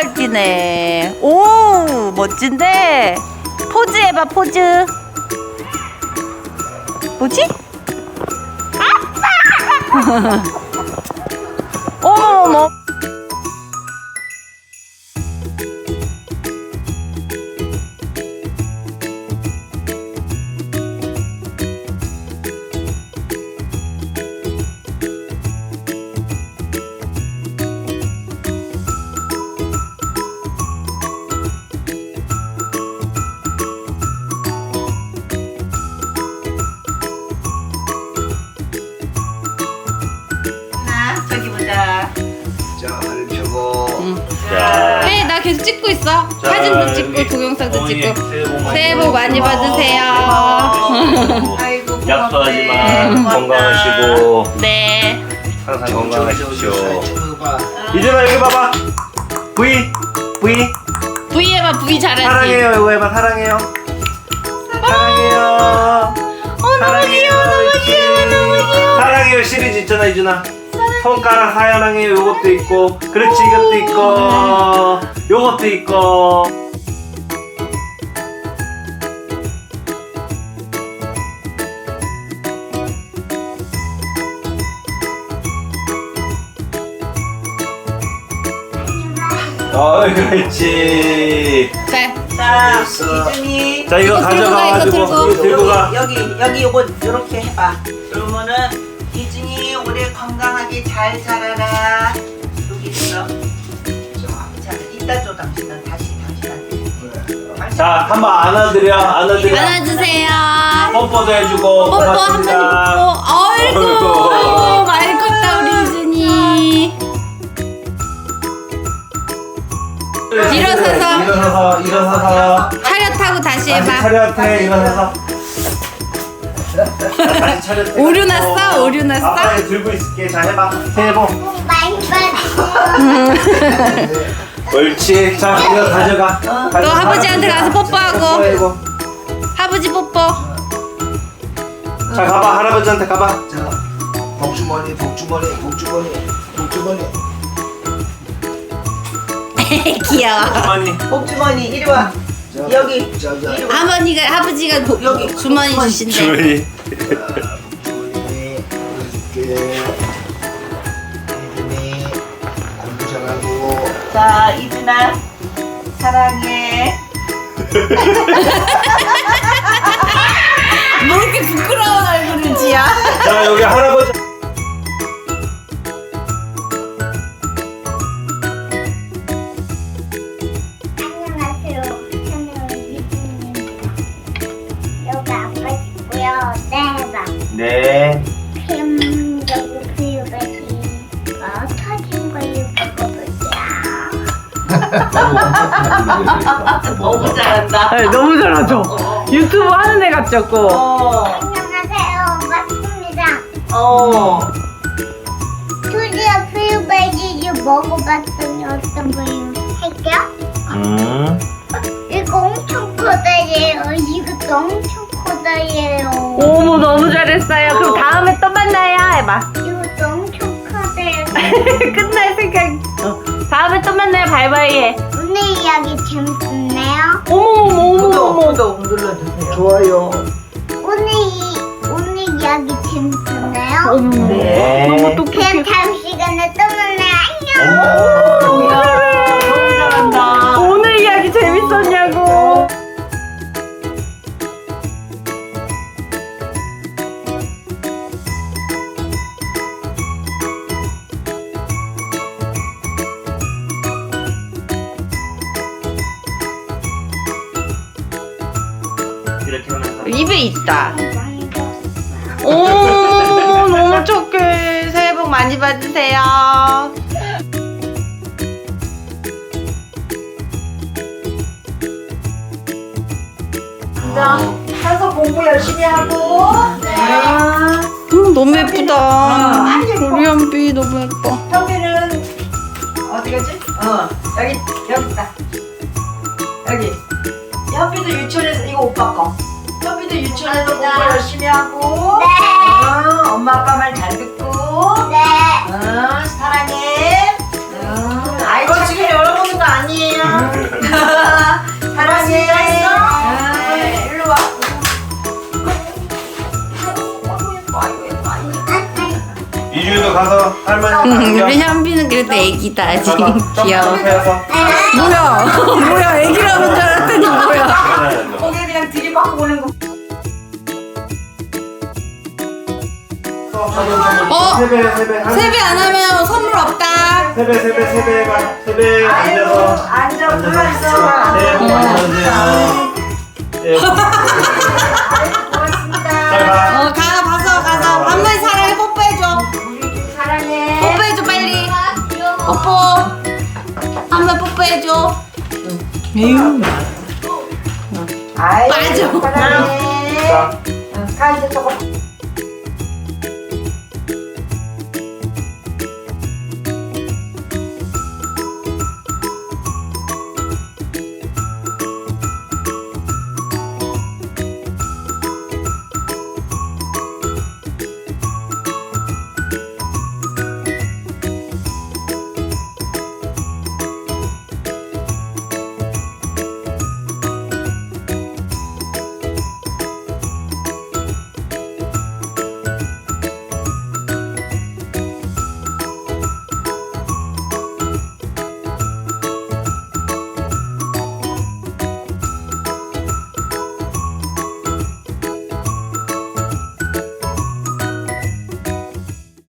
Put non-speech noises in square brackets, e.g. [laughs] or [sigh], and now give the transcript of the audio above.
잘 뛰네. 오, 멋진데? 포즈 해봐, 포즈. 뭐지? 아빠! [laughs] 어머머머. 자, 네, 나 계속 찍고 있어. 자, 사진도 찍고 여기 동영상도 어머니 찍고. 새해 복 많이 새해 복 많이 받으세요. 아이고, 약속하지만. 건강하시고 네. 항상 건강하십시오. 봐. 이준아 여기 봐봐. V V V 해봐, V 잘하지. 사랑해요 이거 해봐 사랑해요. 사랑해요. 어, 너무 귀여워, 너무 귀여워, 너무 귀여워. 사랑해요 시리즈 있잖아 이준아. 손가락 사랑해요 요것도 있고 그렇지 이것도 있고 요것도 있고 어 그렇지 자, 자, 됐어. 이준이 자 이거 이거 들고 가, 가져가 가지고 이거 들고. 이거 들고 가 여기 여기 요거 요렇게 해봐. 그러면은 이준이 올해 건강하게 잘 자라라. 여기 있어. 자, 이따 줘 당신은 다시 당신한테. 자, 한번 안아드려, 안아드려. 안아주세요. 뽀뽀도 해주고, 뽀뽀 한번 고맙습니다. 뽀뽀. 아이고, 아이고. 아이고, 많이 컸다, 우리 유준이. 일어서서. 일어서서, 일어서서. 차렷하고 다시 다시 해봐. 차렷해, 일어서서. 다시. 오류 났어? 오류 났어? 아빠 이거 들고 있을게. 자, 해봐. 새해 복. [laughs] 옳지. 자, 이거 가져가. 또 아버지한테 가서 뽀뽀하고. 뽀뽀해고. 할아버지 뽀뽀. 자, 가봐. 할아버지한테 가봐. 자, 복주머니, 복주머니, 복주머니, 복주머니. [laughs] 귀여워. 어머니. 복주머니 이리 와. 자, 여기. 자, 자, 이리 와. 아버니가, 아버지가 도- 여기. 주머니 주신대. 주머니. 복주머니, 보여줄게. 이준이, 공부 잘하고. 자, 이준아 사랑해. 뭐 이렇게 부끄러운 얼굴을 지야? 자, 여기 할아버지. 너무 잘한다. 네, 너무 잘하죠. 유튜브 하는 애 같죠, 어. 안녕하세요. 맞습니다. 어. 드디어 비유가지 먹어봤더니 어떤 거예요? 할게요. 음. 이거 엄청 커다래요. 이것도 엄청 커다래요. 어머, 너무 잘했어요. 그럼 다음에 또 만나요. 해봐. 이것도 엄청 커다래요. [laughs] 끝날 생각. 어. 다음에 또 만나요. 바이바이 해. 오늘 이야기 재밌었네요. 어머머머, 구독, 어머머머. 구독 눌러주세요. 좋아요. 오늘 이 오늘 이야기 재밌었네요. 어머머. 네. 너무 똑똑해. 그럼 다음 시간에 또 만나요. 안녕. 입에 있다. 오, [laughs] 너무 착해. 새해 복 많이 받으세요. 자, 가서 공부 열심히 하고. 네. 음, 너무 예쁘다. 우리 연비 너무 예뻐. 현비는 어디 가지? 어, 여기 여기 있다. 여기. 현비도 유치원에서 이거 오빠 거. 친구들도 유치원에서 공부 네. 열심히 하고 네. 어, 엄마 아빠 말 잘 듣고 네. 어, 사랑해. 어, 아이 이거 지금 열어보는 거 아니에요. [laughs] 사랑해. 어, 일로 이주도 가서 할머니 음, 우리 현빈은 그래도 애기다 아직 귀여워. [laughs] 뭐야 뭐야 애기라는 줄 알았더니 뭐야. 오늘 그냥 들이받고 오는 거. 어? 세배 세배 한- 세배 안 하면 선물 없다. 세배 세배 세배. 해봐 세배. 앉아서 앉아 앉아서 불렀어. 새해 복 많이 받으세요. 예. 고맙습니다. 잘어가 가서 가서. 반말 사랑해. 뽀뽀해줘. 우리 사랑해. 뽀뽀해줘 빨리. 뽀뽀. 한번 뽀뽀해줘. 에휴. 아이, 맞아. 사랑해. 가. 응, 가 이제 저거